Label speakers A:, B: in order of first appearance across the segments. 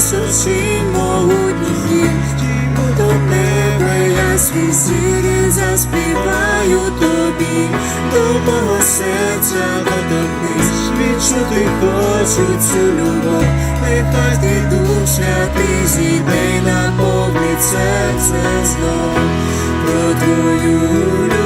A: Ісусі могутній до тебе я свій сирі заспіваю тобі, до мого серця доторкнись, відчути хочу цю любов, нехай ти душа, ти зійде на повне серце знов. Про твою любов.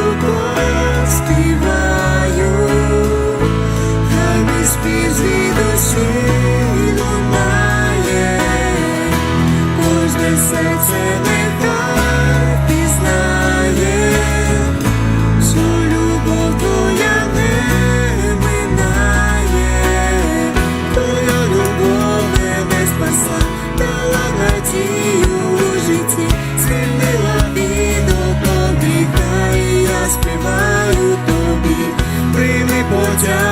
A: Серце нехай пізнає, що любов твоя не минає, твоя любов мене спасла, дала надію у житті, звільнила від гріха, і я співаю прийми подяку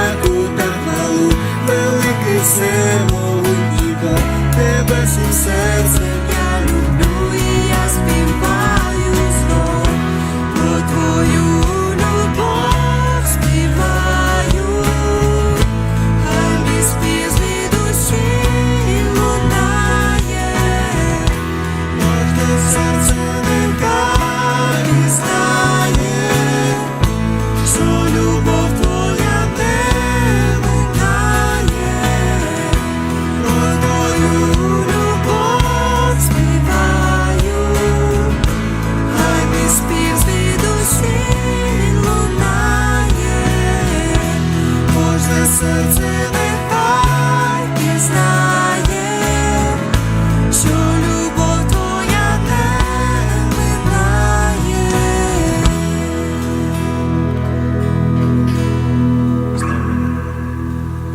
A: серце